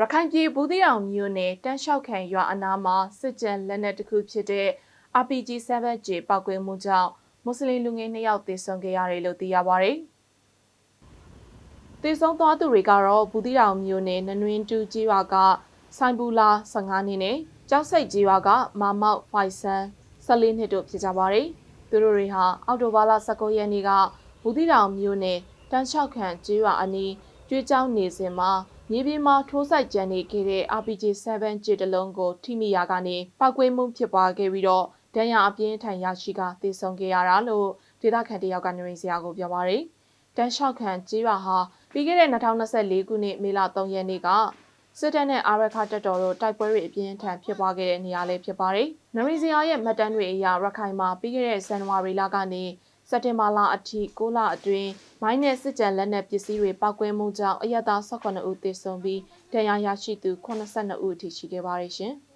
ရခိုင်ပြည်ဘူးသီးတောင်မြို့နယ်တန်းလျှောက်ခံရွာအနားမှာစစ်ကြံလက်နက်တစ်ခုဖြစ်တဲ့ RPG 7J ပောက်ကွဲမှုကြောင့်မွတ်စလင်လူငယ်2ယောက်သေဆုံးခဲ့ရတယ်လို့သိရပါဗျ။သေဆုံးသွားသူတွေကတော့ဘူးသီးတောင်မြို့နယ်နနွင်းတူကြီးရွာကဆိုင်ပူလာ15နှစ်နဲ့ကျောက်စိတ်ကြီးရွာကမာမောက်ဖိုင်ဆန်14နှစ်တို့ဖြစ်ကြပါတယ်။သူတို့တွေဟာအောက်တိုဘာလ19ရက်နေ့ကဘူးသီးတောင်မြို့နယ်တန်းလျှောက်ခံကြီးရွာအနီးကျွေးကြောင်းနေစဉ်မှာ မြေပြင်မှာထိုးစိုက်ကြံနေခဲ့တဲ့ RPG 7 ကျစ်တလုံးကို ထိမိရာကနေ ပောက်ကွဲမှုဖြစ်ပွားခဲ့ပြီးတော့ဒဏ်ရာအပြင်းထန်ရရှိကသေဆုံးခဲ့ရတာလို့ဒေသခံတယောက်ကနေစရာကိုပြောပါရယ်တန်းလျှောက်ခံကြီးရွာဟာပြီးခဲ့တဲ့2024ခုနှစ်မေလ3ရက်နေ့ကစစ်တပ်နဲ့အာရခတပ်တော်တို့တိုက်ပွဲတွေအပြင်းထန်ဖြစ်ပွားခဲ့တဲ့နေရာလေးဖြစ်ပါတယ်။နရီဇီယာရဲ့မှတ်တမ်းတွေအရရခိုင်မှာပြီးခဲ့တဲ့ဇန်နဝါရီလကနေ စက်တင်ဘာလအထိ6လအတွင်းမိုင်းနဲ့စစ်ကြံလက်နက်ပစ္စည်းတွေပောက်ကွဲမှုကြောင့်အရက်သား18ဦးသေဆုံးပြီးဒဏ်ရာရရှိသူ82ဦးအထိရှိခဲ့ပါတယ်ရှင်။